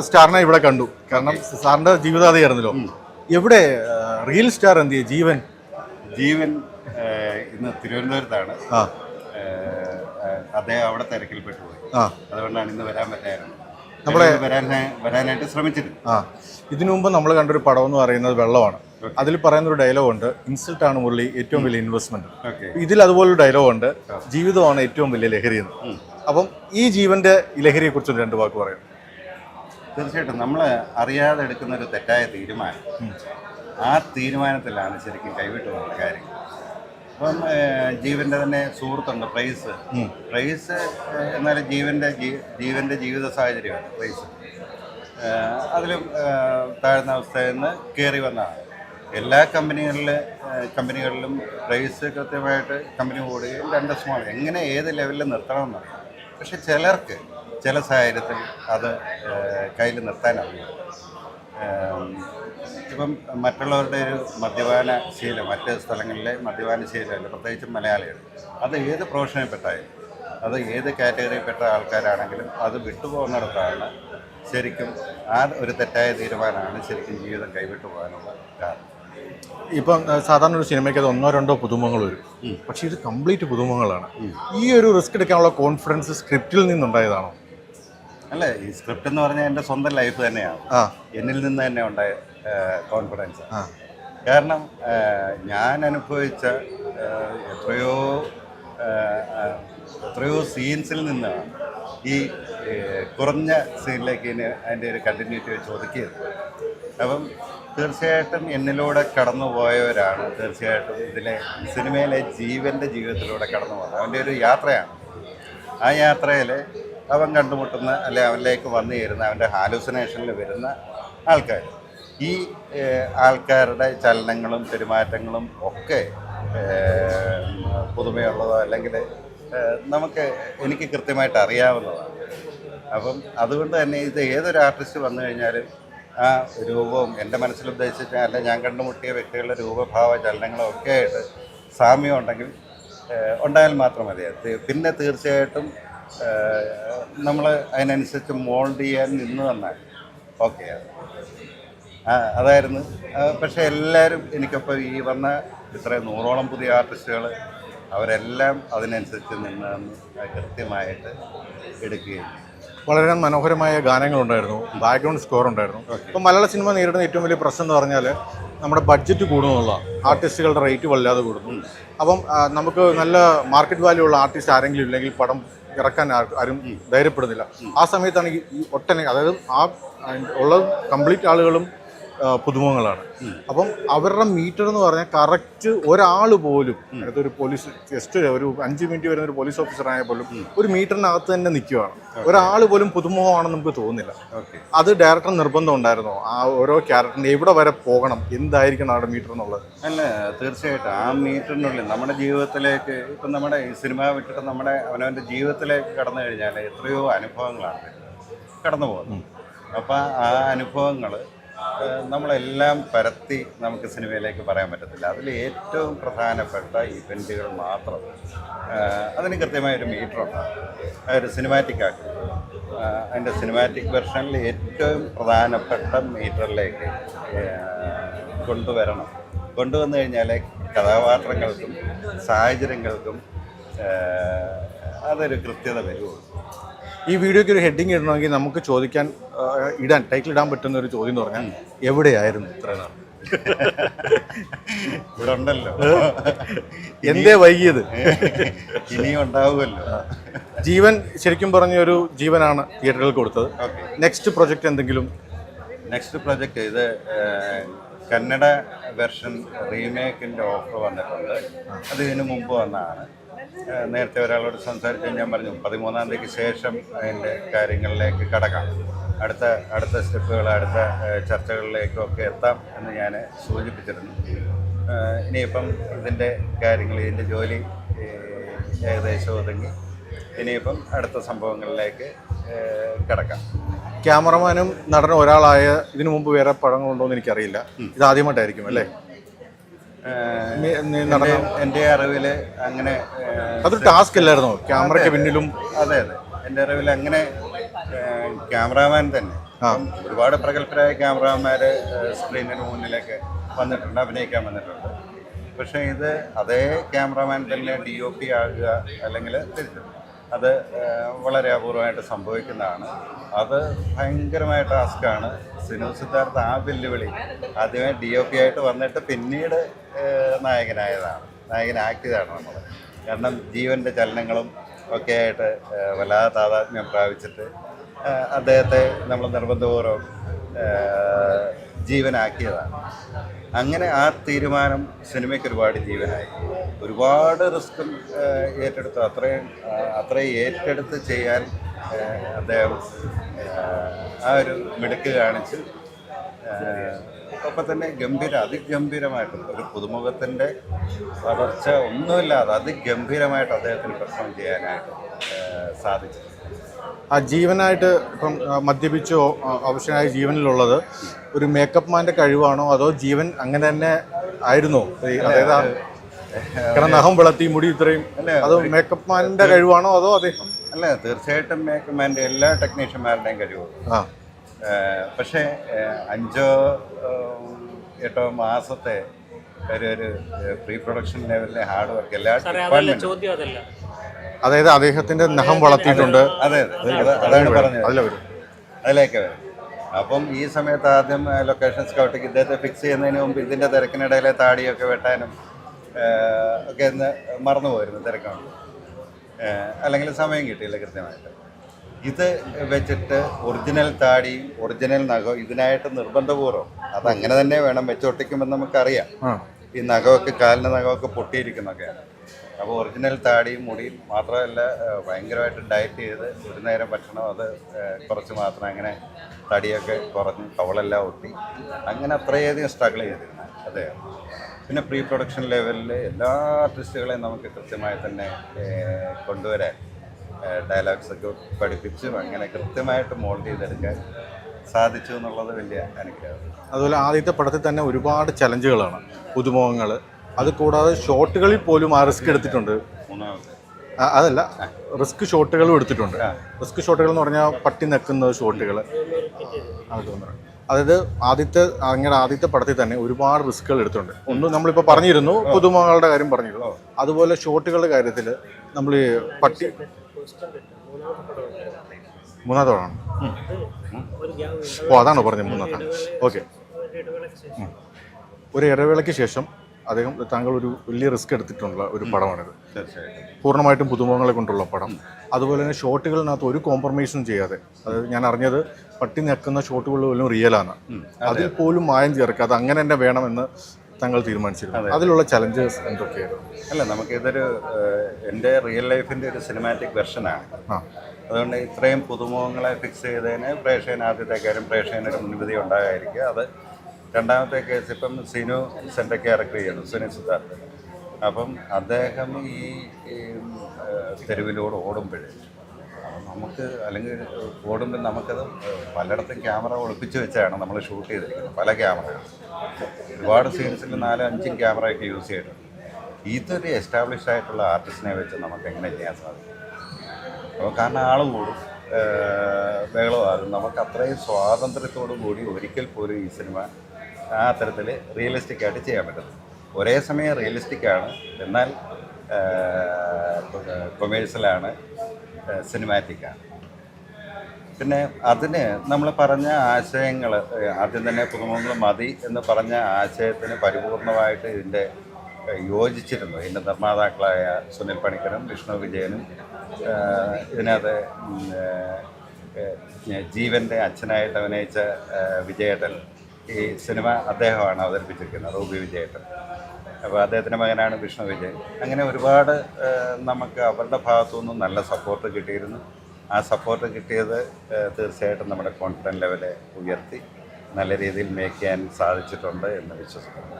സ്റ്റാറിനെ ഇവിടെ കണ്ടു. കാരണം സാറിന്റെ ജീവിതാതയായിരുന്നല്ലോ എവിടെ റിയൽ സ്റ്റാർ എന്ത് ചെയ്യും? ജീവൻ? ജീവൻ ഇന്ന് തിരുവനന്തപുരത്താണ്. അദ്ദേഹം അവിടെ തിരക്കിൽപ്പെട്ടു പോയി. അതുകൊണ്ടാണ് ഇന്ന് വരാൻ പറ്റായിരുന്നു നമ്മളെ- വരാനെ വരാനായിട്ട് ശ്രമിച്ചിരുന്നു. ആ. ഇതിനു മുമ്പ് നമ്മൾ കണ്ടൊരു പടം എന്ന് പറയുന്നത് വെള്ളമാണ്. അതിൽ പറയുന്ന ഒരു ഡയലോഗ് ഉണ്ട്. ഇൻസൾട്ട് ആണ് മുരളി ഏറ്റവും വലിയ ഇൻവെസ്റ്റ്മെന്റ് ഇതിൽ അതുപോലൊരു ഡയലോഗ് ഉണ്ട്. ജീവിതമാണ് ഏറ്റവും വലിയ ലഹരി എന്ന് അപ്പം ഈ ജീവന്റെ ലഹരിയെ കുറിച്ച് രണ്ട് വാക്ക് പറയാം. തീർച്ചയായിട്ടും നമ്മൾ അറിയാതെ എടുക്കുന്ന ഒരു തെറ്റായ തീരുമാനം. ആ തീരുമാനത്തിലാണ് ശരിക്കും കൈവിട്ടു പോകുന്ന കാര്യം അപ്പം ജീവന്റെ തന്നെ സുഹൃത്തുണ്ട് പ്രൈസ്. പ്രൈസ് എന്നാലും ജീവന്റെ ജീവന്റെ ജീവിത സാഹചര്യമാണ് പ്രൈസ്. അതിലും താഴ്ന്ന അവസ്ഥയിൽ നിന്ന് കയറി വന്നതാണ്. എല്ലാ കമ്പനികളിലെ കമ്പനികളിലും പ്രൈസ് കൃത്യമായിട്ട് കമ്പനി കൂടുകയും രണ്ട് സ്മോൾ എങ്ങനെ ഏത് ലെവലിൽ നിർത്തണമെന്നറിയാം. പക്ഷെ ചിലർക്ക് ചില സാഹചര്യത്തിൽ അത് കയ്യിൽ നിർത്താനാവില്ല. ഇപ്പം മറ്റുള്ളവരുടെ ഒരു മദ്യപാന ശീലം മറ്റ് സ്ഥലങ്ങളിലെ മദ്യപാന ശീലമല്ല പ്രത്യേകിച്ചും മലയാളികൾ അത് ഏത് പ്രൊഫഷനിൽപ്പെട്ടായാലും അത് ഏത് കാറ്റഗറിയിൽപ്പെട്ട ആൾക്കാരാണെങ്കിലും അത് വിട്ടുപോകുന്നിടത്താണ് ശരിക്കും ആ ഒരു തെറ്റായ തീരുമാനമാണ് ശരിക്കും ജീവിതം കൈവിട്ടു പോകാനുള്ള കാരണം. ഇപ്പം സാധാരണ ഒരു സിനിമയ്ക്ക് അത് ഒന്നോ രണ്ടോ പുതുമുഖങ്ങൾ വരും. പക്ഷേ ഇത് കംപ്ലീറ്റ് പുതുമുഖങ്ങളാണ്. ഈ ഒരു റിസ്ക് എടുക്കാനുള്ള കോൺഫിഡൻസ് സ്ക്രിപ്റ്റിൽ നിന്നുണ്ടായതാണോ? അല്ല? ഈ സ്ക്രിപ്റ്റ് എന്ന് പറഞ്ഞാൽ എന്റെ സ്വന്തം ലൈഫ് തന്നെയാണ്. എന്നിൽ നിന്ന് തന്നെ ഉണ്ടായ കോൺഫിഡൻസ് കാരണം ഞാൻ അനുഭവിച്ച എത്രയോ എത്രയോ സീൻസിൽ നിന്നാണ് ഈ കുറഞ്ഞ സീനിലേക്ക് ഇനി അതിന്റെ ഒരു കണ്ടിന്യൂറ്റി വെച്ച് ഒതുക്കിയത്. അപ്പം തീർച്ചയായിട്ടും എന്നിലൂടെ കടന്നു പോയവരാണ് തീർച്ചയായിട്ടും ഇതിലെ സിനിമയിലെ ജീവന്റെ ജീവിതത്തിലൂടെ കടന്നു പോകുന്നത് അവന്റെ ഒരു യാത്രയാണ്. ആ യാത്രയിൽ അവൻ കണ്ടുമുട്ടുന്ന അല്ലെ അവനിലേക്ക് വന്നു ചേരുന്ന അവന്റെ ഹാലൂസിനേഷനിൽ വരുന്ന ആൾക്കാർ ഈ ആൾക്കാരുടെ ചലനങ്ങളും പെരുമാറ്റങ്ങളും ഒക്കെ പുതുമയുള്ളതോ അല്ലെങ്കിൽ നമുക്ക് എനിക്ക് കൃത്യമായിട്ട് അറിയാവുന്നതാണ്. അപ്പം അതുകൊണ്ട് തന്നെ ഇത് ഏതൊരു ആർട്ടിസ്റ്റ് വന്നു കഴിഞ്ഞാലും ആ രൂപവും എന്റെ മനസ്സിൽ ഉദ്ദേശിച്ച അല്ല ഞാൻ കണ്ടുമുട്ടിയ വ്യക്തികളുടെ രൂപഭാവ ചലനങ്ങളും ഒക്കെ ആയിട്ട് സാമ്യം ഉണ്ടെങ്കിൽ ഉണ്ടായാൽ മാത്രം മതി. പിന്നെ തീർച്ചയായിട്ടും നമ്മൾ അതിനനുസരിച്ച് മോൾഡ് ചെയ്യാൻ നിന്ന് തന്നാൽ ഓക്കെ. അതായിരുന്നു. പക്ഷേ എല്ലാവരും എനിക്കൊപ്പം ഈ വന്ന ഇത്രയും നൂറോളം പുതിയ ആർട്ടിസ്റ്റുകൾ അവരെല്ലാം അതിനനുസരിച്ച് നിന്ന് തന്ന് അത് കൃത്യമായിട്ട് എടുക്കുകയും. വളരെ മനോഹരമായ ഗാനങ്ങളുണ്ടായിരുന്നു. ബാക്ക്ഗ്രൗണ്ട് സ്കോർ ഉണ്ടായിരുന്നു. ഇപ്പം മലയാള സിനിമ നേരിടുന്ന ഏറ്റവും വലിയ പ്രശ്നം എന്ന് പറഞ്ഞാൽ നമ്മുടെ ബഡ്ജറ്റ് കൂടുന്നുള്ള ആർട്ടിസ്റ്റുകളുടെ റേറ്റ് വല്ലാതെ കൂടുന്നു. അപ്പം നമുക്ക് നല്ല മാർക്കറ്റ് വാല്യൂ ഉള്ള ആർട്ടിസ്റ്റ് ആരെങ്കിലും ഇല്ലെങ്കിൽ പടം ഇറക്കാൻ ആരും ധൈര്യപ്പെടുന്നില്ല. ആ സമയത്താണ് ഈ ഒട്ടനെ അതായത് ആ ഉള്ള കംപ്ലീറ്റ് ആളുകളും പുതുമുഖങ്ങളാണ്. അപ്പം അവരുടെ മീറ്റർ എന്ന് പറഞ്ഞാൽ കറക്റ്റ് ഒരാൾ പോലും അടുത്തൊരു പോലീസ് ജസ്റ്റ് ഒരു അഞ്ച് മിനിറ്റ് വരുന്ന ഒരു പോലീസ് ഓഫീസർ ആയാൽ പോലും ഒരു മീറ്ററിനകത്ത് തന്നെ നിൽക്കുകയാണ് ഒരാൾ പോലും പുതുമുഖമാണെന്ന് നമുക്ക് തോന്നുന്നില്ല. അത് ഡയറക്ടർ നിർബന്ധം ഉണ്ടായിരുന്നോ? ആ ഓരോ ക്യാരക്ടറിന് എവിടെ വരെ പോകണം? എന്തായിരിക്കണം അവിടെ മീറ്റർ എന്നുള്ളത്? അല്ല തീർച്ചയായിട്ടും ആ മീറ്ററിനുള്ളിൽ നമ്മുടെ ജീവിതത്തിലേക്ക് ഇപ്പം നമ്മുടെ ഈ സിനിമ വിട്ടിട്ട് നമ്മുടെ അവനവന്റെ ജീവിതത്തിലേക്ക് കടന്നു കഴിഞ്ഞാൽ എത്രയോ അനുഭവങ്ങളാണ് കടന്നു പോകുന്നത് അപ്പം ആ അനുഭവങ്ങൾ നമ്മളെല്ലാം പരത്തി നമുക്ക് സിനിമയിലേക്ക് പറയാൻ പറ്റത്തില്ല. അതിൽ ഏറ്റവും പ്രധാനപ്പെട്ട ഇവന്റുകൾ മാത്രം അതിന് കൃത്യമായൊരു മീറ്റർ ഉണ്ടാകും. ഒരു സിനിമാറ്റിക് ആക്കി. ആ, അതിന്റെ സിനിമാറ്റിക് വെർഷനിൽ ഏറ്റവും പ്രധാനപ്പെട്ട മീറ്ററിലേക്ക് കൊണ്ടുവരണം. കൊണ്ടുവന്നു കഴിഞ്ഞാൽ കഥാപാത്രങ്ങൾക്കും സാഹചര്യങ്ങൾക്കും അതൊരു കൃത്യത വരുള്ളൂ. ഈ വീഡിയോയ്ക്ക് ഒരു ഹെഡിങ് ഇടണമെങ്കിൽ നമുക്ക് ചോദിക്കാൻ ഇടാൻ ടൈറ്റിൽ ഇടാൻ പറ്റുന്ന ഒരു ചോദ്യം എന്ന് പറഞ്ഞാൽ എവിടെയായിരുന്നു ഇത്ര നാൾ? ഇവിടെ ഉണ്ടല്ലോ. എന്തേ വൈകിയത്? ഇനിയും ഉണ്ടാവുമല്ലോ. ജീവൻ ശരിക്കും പറഞ്ഞ ഒരു ജീവനാണ് തിയേറ്ററിൽ കൊടുത്തത്. നെക്സ്റ്റ് പ്രൊജക്റ്റ് എന്തെങ്കിലും? നെക്സ്റ്റ് പ്രൊജക്റ്റ് ഇത് കന്നഡ വെർഷൻ റീമേക്കിന്റെ ഓഫർ വന്നിട്ടുണ്ട്. അത് ഇതിനു മുമ്പ് വന്നതാണ്. നേരത്തെ ഒരാളോട് സംസാരിച്ച് ഞാൻ പറഞ്ഞു പതിമൂന്നാം തീയതിക്ക് ശേഷം അതിന്റെ കാര്യങ്ങളിലേക്ക് കടക്കാം. അടുത്ത അടുത്ത സ്റ്റെപ്പുകൾ അടുത്ത ചർച്ചകളിലേക്കൊക്കെ എത്താം എന്ന് ഞാൻ സൂചിപ്പിച്ചിരുന്നു. ഇനിയിപ്പം ഇതിന്റെ കാര്യങ്ങൾ ഇതിന്റെ ജോലി ഏകദേശം ഒതുങ്ങി. ഇനിയിപ്പം അടുത്ത സംഭവങ്ങളിലേക്ക് കിടക്കാം. ക്യാമറമാനും നടനും ഒരാളായ ഇതിനു മുമ്പ് വേറെ പടങ്ങളുണ്ടോ എന്ന് എനിക്കറിയില്ല ഇത് ആദ്യമായിട്ടായിരിക്കും അല്ലേ? എന്റെ- എന്റെ അറിവിൽ അങ്ങനെ അതൊരു ടാസ്ക് അല്ലായിരുന്നോ? ക്യാമറയ്ക്ക് പിന്നിലും അതെ അതെ. എന്റെ അറിവിൽ അങ്ങനെ ക്യാമറാമാൻ തന്നെ. ഒരുപാട് പ്രഗത്ഭരായ ക്യാമറാമാർ സ്ക്രീനിന് മുന്നിലേക്ക് വന്നിട്ടുണ്ട് അഭിനയിക്കാൻ വന്നിട്ടുണ്ട്. പക്ഷേ ഇത് അതേ ക്യാമറാമാൻ തന്നെ ഡി ഒ പി ആകുക അല്ലെങ്കിൽ തിരിച്ചു അത് വളരെ അപൂർവമായിട്ട് സംഭവിക്കുന്നതാണ്. അത് ഭയങ്കരമായ ടാസ്ക്കാണ്. സിനു സിദ്ധാർത്ഥ ആ വെല്ലുവിളി ആദ്യമേ ഡി ഒ പി ആയിട്ട് വന്നിട്ട് പിന്നീട് നായകനായതാണ്. നായകനാക്കിയതാണ് നമ്മൾ കാരണം ജീവന്റെ ചലനങ്ങളും ഒക്കെ ആയിട്ട് വല്ലാതെ താതാത്മ്യം പ്രാപിച്ചിട്ട് അദ്ദേഹത്തെ നമ്മൾ നിർബന്ധപൂർവം ജീവനാക്കിയതാണ്. അങ്ങനെ ആ തീരുമാനം സിനിമയ്ക്ക് ഒരുപാട് ജീവനായി. ഒരുപാട് റിസ്ക് ഏറ്റെടുത്തു. അത്രയും അത്രയും ഏറ്റെടുത്ത് ചെയ്യാൻ അദ്ദേഹം ആ ഒരു മിടുക്ക് കാണിച്ച് ഒപ്പം തന്നെ ഗംഭീര അതിഗംഭീരമായിട്ട് ഒരു പുതുമുഖത്തിന്റെ വളർച്ച ഒന്നുമില്ലാതെ അതിഗംഭീരമായിട്ട് അദ്ദേഹത്തിന് പെർഫോം ചെയ്യാനായിട്ട് സാധിച്ചു ആ ജീവനായിട്ട് ഇപ്പം മദ്യപിച്ചോ അവശനായ ജീവനിലുള്ളത് ഒരു മേക്കപ്പ് മാന്റെ കഴിവാണോ? അതോ ജീവൻ അങ്ങനെ തന്നെ ആയിരുന്നോ? അതായത് കാരണം നഖം വിളത്തി മുടി ഇത്രയും. അല്ല, അത് മേക്കപ്പ് മാന്റെ കഴിവാണോ? അതോ അദ്ദേഹം? അല്ല തീർച്ചയായിട്ടും മേക്കപ്പ് മാന്റെ എല്ലാ ടെക്നീഷ്യന്മാരുടെയും കഴിവാണ് ആ. പക്ഷേ അഞ്ചോ എട്ടോ മാസത്തെ ഒരു ഒരു പ്രീ പ്രൊഡക്ഷൻ ലെവലിലെ ഹാർഡ് വർക്ക് എല്ലാ ചോദ്യം അതല്ല. അതായത് അദ്ദേഹത്തിന്റെ നഖം വളർത്തിയിട്ടുണ്ട്. അതെ അതെ അതാണ് പറഞ്ഞത്. അതിലെ വരും അതിലേക്ക് വരും. അപ്പം ഈ സമയത്ത് ആദ്യം ലൊക്കേഷൻ സ്കൗട്ടിക്ക് ഇദ്ദേഹത്തെ ഫിക്സ് ചെയ്യുന്നതിന് മുമ്പ് ഇതിന്റെ തിരക്കിനിടയിലെ താടിയൊക്കെ വെട്ടാനും ഒക്കെ ഒന്ന് മറന്നു പോയിരുന്നു തിരക്കുണ്ട് അല്ലെങ്കിൽ സമയം കിട്ടിയില്ല കൃത്യമായിട്ട്. ഇത് വെച്ചിട്ട് ഒറിജിനൽ താടിയും ഒറിജിനൽ നഖവും ഇതിനായിട്ട് നിർബന്ധപൂർവം അത് അങ്ങനെ തന്നെ വേണം വെച്ചൊട്ടിക്കുമെന്ന് നമുക്കറിയാം. ഈ നഖമൊക്കെ കാലിന്റെ നഖമൊക്കെ പൊട്ടിയിരിക്കുന്നൊക്കെയാണ്. അപ്പോൾ ഒറിജിനൽ താടിയും മുടിയും മാത്രമല്ല ഭയങ്കരമായിട്ട് ഡയറ്റ് ചെയ്ത് ഒരു നേരം ഭക്ഷണം അത് കുറച്ച് മാത്രം അങ്ങനെ തടിയൊക്കെ കുറഞ്ഞ് കവളെല്ലാം ഒട്ടി അങ്ങനെ അത്രയധികം സ്ട്രഗിൾ ചെയ്തിരുന്നു. അതെ. പിന്നെ പ്രീ പ്രൊഡക്ഷൻ ലെവലിൽ എല്ലാ ആർട്ടിസ്റ്റുകളെയും നമുക്ക് കൃത്യമായി തന്നെ കൊണ്ടുവരാൻ ഡയലോഗ്സൊക്കെ പഠിപ്പിച്ചും അങ്ങനെ കൃത്യമായിട്ട് മോൾഡ് ചെയ്തെടുക്കാൻ സാധിച്ചു എന്നുള്ളത് വലിയ അനുഗ്രഹം. അതുപോലെ ആദ്യത്തെ പടത്തിൽ തന്നെ ഒരുപാട് ചലഞ്ചുകളാണ് പുതുമുഖങ്ങൾ അത് കൂടാതെ ഷോട്ടുകളിൽ പോലും ആ റിസ്ക് എടുത്തിട്ടുണ്ട്. അതല്ല. റിസ്ക് ഷോട്ടുകളും എടുത്തിട്ടുണ്ട്. റിസ്ക് ഷോട്ടുകൾ എന്ന് പറഞ്ഞാൽ പട്ടി നിൽക്കുന്ന ഷോട്ടുകൾ. അതായത് ആദ്യത്തെ അങ്ങനെ ആദ്യത്തെ പടത്തിൽ തന്നെ ഒരുപാട് റിസ്കുകൾ എടുത്തിട്ടുണ്ട്. ഒന്ന് നമ്മളിപ്പോൾ പറഞ്ഞിരുന്നു പുതുമകളുടെ കാര്യം പറഞ്ഞിരുന്നു. അതുപോലെ ഷോട്ടുകളുടെ കാര്യത്തിൽ നമ്മൾ ഈ പട്ടി മൂന്നാമത്തെ പടമാണ് ഓ അതാണോ പറഞ്ഞത് മൂന്നാമത്തെ? ഓക്കെ. ഒരു ഇടവേളയ്ക്ക് ശേഷം അദ്ദേഹം താങ്കൾ ഒരു വലിയ റിസ്ക് എടുത്തിട്ടുള്ള ഒരു പടമാണിത്. പൂർണമായിട്ടും പുതുമുഖങ്ങളെ കൊണ്ടുള്ള പടം. അതുപോലെ തന്നെ ഷോട്ടുകളിനകത്ത് ഒരു കോംപ്രമൈസും ചെയ്യാതെ അതായത് ഞാൻ അറിഞ്ഞത് പട്ടി നിൽക്കുന്ന ഷോട്ടുകൾ പോലും റിയലാണ് അതിൽ പോലും മായം ചേർക്കാതെ അങ്ങനെ തന്നെ വേണമെന്ന് താങ്കൾ തീരുമാനിച്ചിരുന്നു. അതിലുള്ള ചലഞ്ചസ് എന്തൊക്കെയായിരുന്നു? അല്ല നമുക്കിതൊരു എന്റെ റിയൽ ലൈഫിന്റെ ഒരു സിനിമാറ്റിക് വെർഷനാണ് അതുകൊണ്ട് ഇത്രയും പുതുമുഖങ്ങളെ ഫിക്സ് ചെയ്തതിന് പ്രേക്ഷകന് ആദ്യത്തെ കാര്യം പ്രേക്ഷകനൊരു മുൻവിധി ഉണ്ടാകാതിരിക്കുക. അത് രണ്ടാമത്തെ കേസ് ഇപ്പം സിനു സെന്റെ ക്യാരക്ടർ ചെയ്യണം സിദ്ധാർത്ഥ്. അപ്പം അദ്ദേഹം ഈ തെരുവിലൂടെ ഓടുമ്പോൾ നമുക്ക് അല്ലെങ്കിൽ ഓടുമ്പോൾ നമുക്കത് പലയിടത്തും ക്യാമറ ഒളിപ്പിച്ച് വെച്ചാണ് നമ്മൾ ഷൂട്ട് ചെയ്തിരിക്കുന്നത് പല ക്യാമറകളും. ഒരുപാട് സീൻസിൽ നാലും അഞ്ചും ക്യാമറയൊക്കെ യൂസ് ചെയ്തിട്ടുണ്ട്. ഇതൊരു എസ്റ്റാബ്ലിഷ് ആയിട്ടുള്ള ആർട്ടിസ്റ്റിനെ വെച്ച് നമുക്ക് എങ്ങനെ ചെയ്യാൻ സാധിക്കും? അപ്പോൾ കാരണം ആളും കൂടും ബഹളമാകും. നമുക്ക് അത്രയും സ്വാതന്ത്ര്യത്തോടു കൂടി ഒരിക്കൽ പോലും ഈ സിനിമ ആ തരത്തിൽ റിയലിസ്റ്റിക് ആയിട്ട് ചെയ്യാൻ പറ്റും. ഒരേ സമയം റിയലിസ്റ്റിക് ആണ് എന്നാൽ കൊമേഴ്സ്യലാണ് സിനിമാറ്റിക് ആണ് പിന്നെ അതിന് നമ്മൾ പറഞ്ഞ ആശയങ്ങൾ ആദ്യം തന്നെ പുതുമുഖങ്ങൾ മതി എന്ന് പറഞ്ഞ ആശയത്തിന് പരിപൂർണമായിട്ട് ഇതിന്റെ യോജിച്ചിരുന്നു. ഇതിന്റെ നിർമ്മാതാക്കളായ സുനിൽ പണിക്കരും വിഷ്ണു വിജയനും ഇതിനകത്ത് ജീവന്റെ അച്ഛനായിട്ട് അഭിനയിച്ച വിജയേട്ടൻ ഈ സിനിമ അദ്ദേഹമാണ് അവതരിപ്പിച്ചിരിക്കുന്നത് റൂബി വിജയേട്ടൻ. അപ്പോൾ അദ്ദേഹത്തിന്റെ മകനാണ് വിഷ്ണു വിജയൻ. അങ്ങനെ ഒരുപാട് നമുക്ക് അവരുടെ ഭാഗത്തു നിന്നും നല്ല സപ്പോർട്ട് കിട്ടിയിരുന്നു. ആ സപ്പോർട്ട് കിട്ടിയത് തീർച്ചയായിട്ടും നമ്മുടെ കോൺഫിഡൻസ് ലെവലെ ഉയർത്തി നല്ല രീതിയിൽ മേക്ക് ചെയ്യാൻ സാധിച്ചിട്ടുണ്ട് എന്ന് വിശ്വസിക്കുന്നു.